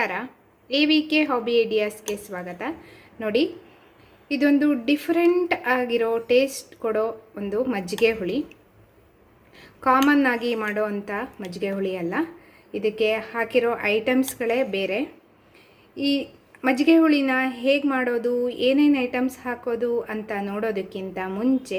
ನಮಸ್ಕಾರ. A V K hobby ಐಡಿಯಾಸ್ಗೆ ಸ್ವಾಗತ. ನೋಡಿ, ಇದೊಂದು ಡಿಫ್ರೆಂಟ್ ಆಗಿರೋ ಟೇಸ್ಟ್ ಕೊಡೋ ಒಂದು ಮಜ್ಜಿಗೆ ಹುಳಿ. ಕಾಮನ್ ಆಗಿ ಮಾಡೋ ಅಂಥ ಮಜ್ಜಿಗೆ ಹುಳಿ ಅಲ್ಲ. ಇದಕ್ಕೆ ಹಾಕಿರೋ ಐಟಮ್ಸ್ಗಳೇ ಬೇರೆ. ಈ ಮಜ್ಜಿಗೆ ಹುಳಿನ ಹೇಗೆ ಮಾಡೋದು, ಏನೇನು ಐಟಮ್ಸ್ ಹಾಕೋದು ಅಂತ ನೋಡೋದಕ್ಕಿಂತ ಮುಂಚೆ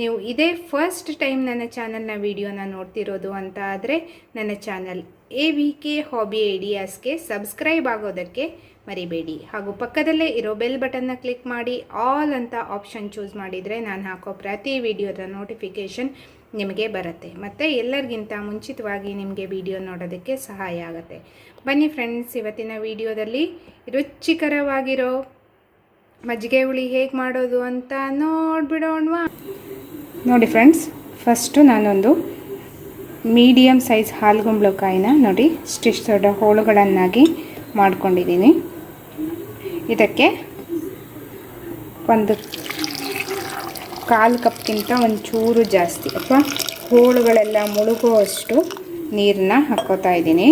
ನೀವು ಇದೇ ಫಸ್ಟ್ ಟೈಮ್ ನನ್ನ ಚಾನಲ್ನ ವಿಡಿಯೋನ ನೋಡ್ತಿರೋದು ಅಂತ ಆದರೆ ನನ್ನ channel A V K hobby ಐಡಿಯಾಸ್ಗೆ subscribe ಆಗೋದಕ್ಕೆ ಮರಿಬೇಡಿ. ಹಾಗೂ ಪಕ್ಕದಲ್ಲೇ ಇರೋ ಬೆಲ್ ಬಟನ್ನ ಕ್ಲಿಕ್ ಮಾಡಿ ಆಲ್ ಅಂತ ಆಪ್ಷನ್ ಚೂಸ್ ಮಾಡಿದರೆ ನಾನು ಹಾಕೋ ಪ್ರತಿ ವಿಡಿಯೋದ ನೋಟಿಫಿಕೇಷನ್ ನಿಮಗೆ ಬರುತ್ತೆ. ಮತ್ತು ಎಲ್ಲರಿಗಿಂತ ಮುಂಚಿತವಾಗಿ ನಿಮಗೆ ವಿಡಿಯೋ ನೋಡೋದಕ್ಕೆ ಸಹಾಯ ಆಗುತ್ತೆ. ಬನ್ನಿ ಫ್ರೆಂಡ್ಸ್, ಇವತ್ತಿನ ವಿಡಿಯೋದಲ್ಲಿ ರುಚಿಕರವಾಗಿರೋ ಮಜ್ಜಿಗೆ ಹುಳಿ ಹೇಗೆ ಮಾಡೋದು ಅಂತ ನೋಡ್ಬಿಡೋಣವಾ. ನೋಡಿ ಫ್ರೆಂಡ್ಸ್ ಫಸ್ಟು ನಾನೊಂದು ಮೀಡಿಯಮ್ ಸೈಜ್ ಹಾಲುಗುಂಬಳಕಾಯಿನ ನೋಡಿ ಇಷ್ಟಿಷ್ಟು ದೊಡ್ಡ ಹೋಳುಗಳನ್ನಾಗಿ ಮಾಡ್ಕೊಂಡಿದ್ದೀನಿ. ಇದಕ್ಕೆ ಒಂದು ಕಾಲು ಕಪ್ಗಿಂತ ಒಂಚೂರು ಚೂರು ಜಾಸ್ತಿ, ಅಥವಾ ಹೋಳುಗಳೆಲ್ಲ ಮುಳುಗುವಷ್ಟು ನೀರನ್ನ ಹಾಕ್ಕೋತಾ ಇದ್ದೀನಿ.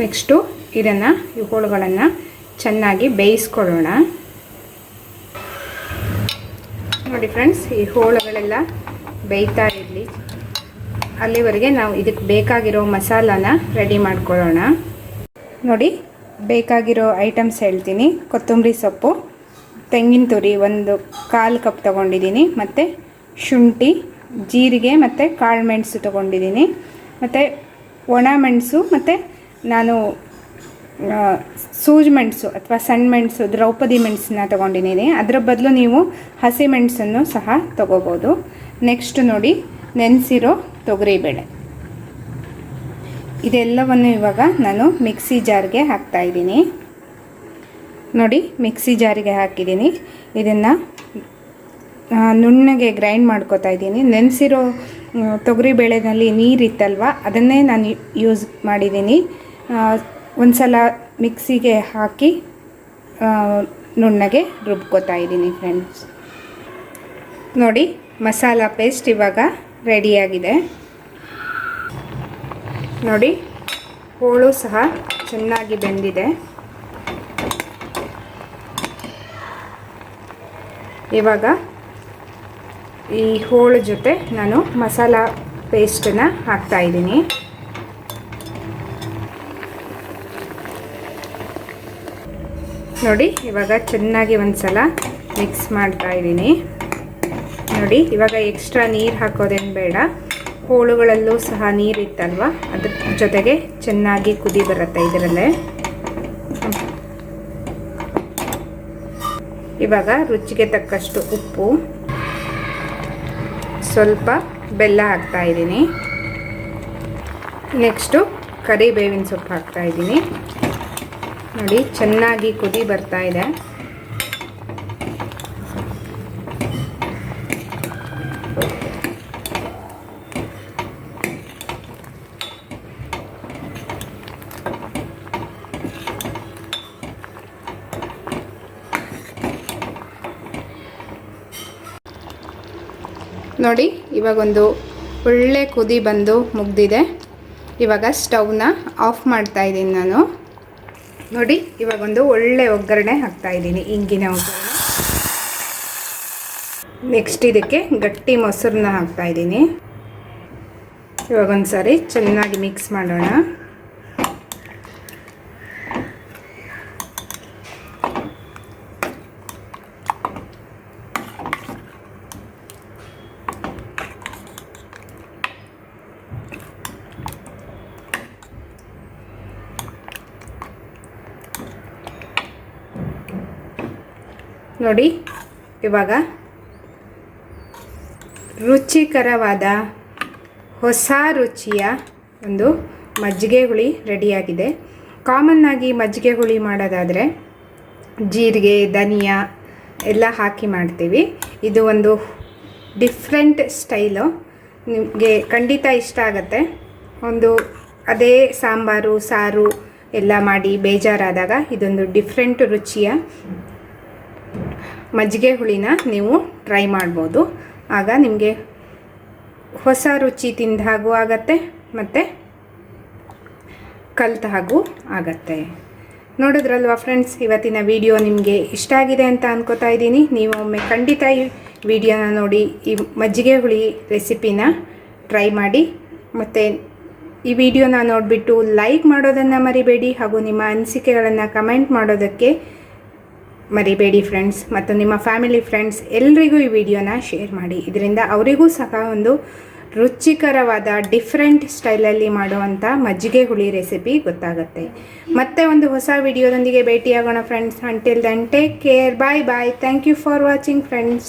ನೆಕ್ಸ್ಟು ಇದನ್ನು, ಈ ಹೋಳುಗಳನ್ನು ಚೆನ್ನಾಗಿ ಬೇಯಿಸ್ಕೊಳ್ಳೋಣ. ನೋಡಿ ಫ್ರೆಂಡ್ಸ್, ಈ ಹೋಳುಗಳೆಲ್ಲ ಬೇಯ್ತಾ ಇರಲಿ. ಅಲ್ಲಿವರೆಗೆ ನಾವು ಇದಕ್ಕೆ ಬೇಕಾಗಿರೋ ಮಸಾಲಾನ ರೆಡಿ ಮಾಡ್ಕೊಳ್ಳೋಣ. ನೋಡಿ, ಬೇಕಾಗಿರೋ ಐಟಮ್ಸ್ ಹೇಳ್ತೀನಿ. ಕೊತ್ತಂಬರಿ ಸೊಪ್ಪು ತೆಂಗಿನ ತುರಿ ಒಂದು ಕಾಲು ಕಪ್ ತಗೊಂಡಿದ್ದೀನಿ. ಮತ್ತು ಶುಂಠಿ, ಜೀರಿಗೆ ಮತ್ತು ಕಾಳು ಮೆಣಸು ತೊಗೊಂಡಿದ್ದೀನಿ. ಮತ್ತು ಒಣ ಮೆಣಸು ಮತ್ತು ನಾನು ಸೂಜಿ ಮೆಣಸು ಅಥವಾ ಸಣ್ಣ ಮೆಣಸು, ದ್ರೌಪದಿ ಮೆಣಸನ್ನ ತೊಗೊಂಡಿದ್ದೀನಿ. ಅದರ ಬದಲು ನೀವು ಹಸಿ ಮೆಣಸನ್ನು ಸಹ ತೊಗೋಬೋದು. ನೆಕ್ಸ್ಟ್ ನೋಡಿ, ನೆನೆಸಿರೋ ತೊಗರಿಬೇಳೆ. ಇದೆಲ್ಲವನ್ನು ಇವಾಗ ನಾನು ಮಿಕ್ಸಿ ಜಾರ್ಗೆ ಹಾಕ್ತಾಯಿದ್ದೀನಿ ನೋಡಿ ಮಿಕ್ಸಿ ಜಾರಿಗೆ ಹಾಕಿದ್ದೀನಿ. ಇದನ್ನು ನುಣ್ಣಗೆ ಗ್ರೈಂಡ್ ಮಾಡ್ಕೋತಾ ಇದ್ದೀನಿ. ನೆನೆಸಿರೋ ತೊಗರಿಬೇಳೆನಲ್ಲಿ ನೀರಿತ್ತಲ್ವ, ಅದನ್ನೇ ನಾನು ಯೂಸ್ ಮಾಡಿದ್ದೀನಿ. ಒಂದು ಸಲ ಮಿಕ್ಸಿಗೆ ಹಾಕಿ ನುಣ್ಣಗೆ ರುಬ್ಕೋತಾ ಇದ್ದೀನಿ ಫ್ರೆಂಡ್ಸ್ ನೋಡಿ, ಮಸಾಲ ಪೇಸ್ಟ್ ಇವಾಗ ರೆಡಿಯಾಗಿದೆ ನೋಡಿ, ಹೋಳು ಸಹ ಚೆನ್ನಾಗಿ ಬೆಂದಿದೆ. ಇವಾಗ ಈ ಹೋಳು ಜೊತೆ ನಾನು ಮಸಾಲ ಹಾಕ್ತಾ ಇದ್ದೀನಿ. ನೋಡಿ, ಇವಾಗ ಚೆನ್ನಾಗಿ ಒಂದು ಸಲ ಮಿಕ್ಸ್ ಮಾಡ್ತಾ ಇದ್ದೀನಿ. ನೋಡಿ, ಇವಾಗ ಎಕ್ಸ್ಟ್ರಾ ನೀರು ಹಾಕೋದೇನು ಬೇಡ. ಹೋಳುಗಳಲ್ಲೂ ಸಹ ನೀರಿತ್ತಲ್ವ? ಅದ್ರ ಜೊತೆಗೆ ಚೆನ್ನಾಗಿ ಕುದಿ ಬರುತ್ತೆ ಇದರಲ್ಲೇ. ಇವಾಗ ರುಚಿಗೆ ತಕ್ಕಷ್ಟು ಉಪ್ಪು. ಸ್ವಲ್ಪ ಬೆಲ್ಲ ಹಾಕ್ತಾ ಇದ್ದೀನಿ. ನೆಕ್ಸ್ಟು ಕರಿಬೇವಿನ ಸೊಪ್ಪು ಹಾಕ್ತಾ ಇದ್ದೀನಿ. ನೋಡಿ, ಚೆನ್ನಾಗಿ ಕುದಿ ಬರ್ತಾ ನೋಡಿ ಇವಾಗೊಂದು ಒಳ್ಳೆ ಕುದಿ ಬಂದು ಮುಗ್ದಿದೆ. ಇವಾಗ ಸ್ಟವ್ನ ಆಫ್ ಮಾಡ್ತಾ ಇದ್ದೀನಿ ನಾನು. ನೋಡಿ ಇವಾಗೊಂದು ಒಳ್ಳೆ ಒಗ್ಗರಣೆ ಹಾಕ್ತಾ ಇದ್ದೀನಿ ಇಂಗಿನ ಒಗ್ಗರಣೆ. ನೆಕ್ಸ್ಟ್ ಇದಕ್ಕೆ ಗಟ್ಟಿ ಮೊಸರನ್ನ ಹಾಕ್ತಾ ಇದ್ದೀನಿ. ಇವಾಗೊಂದು ಸಾರಿ ಚೆನ್ನಾಗಿ ಮಿಕ್ಸ್ ಮಾಡೋಣ. ನೋಡಿ, ಇವಾಗ ರುಚಿಕರವಾದ ಹೊಸ ರುಚಿಯ ಒಂದು ಮಜ್ಜಿಗೆ ಹುಳಿ ರೆಡಿಯಾಗಿದೆ. ಕಾಮನ್ನಾಗಿ ಮಜ್ಜಿಗೆ ಹುಳಿ ಮಾಡೋದಾದರೆ ಜೀರಿಗೆ, ಧನಿಯಾ ಎಲ್ಲ ಹಾಕಿ ಮಾಡ್ತೀವಿ. ಇದು ಒಂದು ಡಿಫ್ರೆಂಟ್ ಸ್ಟೈಲು ನಿಮಗೆ ಖಂಡಿತ ಇಷ್ಟ ಆಗುತ್ತೆ. ಒಂದು ಅದೇ ಸಾಂಬಾರು, ಸಾರು ಎಲ್ಲ ಮಾಡಿ ಬೇಜಾರಾದಾಗ ಇದೊಂದು ಡಿಫ್ರೆಂಟ್ ರುಚಿಯ ಮಜ್ಜಿಗೆ ಹುಳಿನ ನೀವು ಟ್ರೈ ಮಾಡ್ಬೋದು. ಆಗ ನಿಮಗೆ ಹೊಸ ರುಚಿ ತಿಂದ ಹಾಗೂ ಆಗತ್ತೆ, ಮತ್ತು ಕಲ್ತ ಹಾಗೂ ಆಗತ್ತೆ. ನೋಡಿದ್ರಲ್ವಾ ಫ್ರೆಂಡ್ಸ್ ಇವತ್ತಿನ ವಿಡಿಯೋ ನಿಮಗೆ ಇಷ್ಟ ಆಗಿದೆ ಅಂತ ಅನ್ಕೋತಾ ಇದ್ದೀನಿ. ನೀವು ಒಮ್ಮೆ ಖಂಡಿತ ಈ ವಿಡಿಯೋನ ನೋಡಿ, ಈ ಮಜ್ಜಿಗೆ ಹುಳಿ ರೆಸಿಪಿನ ಟ್ರೈ ಮಾಡಿ, ಮತ್ತು ಈ ವಿಡಿಯೋನ ನೋಡಿಬಿಟ್ಟು ಲೈಕ್ ಮಾಡೋದನ್ನು ಮರಿಬೇಡಿ, ಹಾಗೂ ನಿಮ್ಮ ಅನಿಸಿಕೆಗಳನ್ನು ಕಮೆಂಟ್ ಮಾಡೋದಕ್ಕೆ ಮರಿಬೇಡಿ ಫ್ರೆಂಡ್ಸ್ ಮತ್ತು ನಿಮ್ಮ ಫ್ಯಾಮಿಲಿ ಫ್ರೆಂಡ್ಸ್ ಎಲ್ರಿಗೂ ಈ ವಿಡಿಯೋನ ಶೇರ್ ಮಾಡಿ. ಇದರಿಂದ ಅವರಿಗೂ ಸಹ ಒಂದು ರುಚಿಕರವಾದ ಡಿಫ್ರೆಂಟ್ ಸ್ಟೈಲಲ್ಲಿ ಮಾಡುವಂಥ ಮಜ್ಜಿಗೆ ಹುಳಿ ರೆಸಿಪಿ ಗೊತ್ತಾಗುತ್ತೆ. ಮತ್ತೆ ಒಂದು ಹೊಸ ವಿಡಿಯೋದೊಂದಿಗೆ ಭೇಟಿಯಾಗೋಣ friends until then take care bye bye thank you for watching friends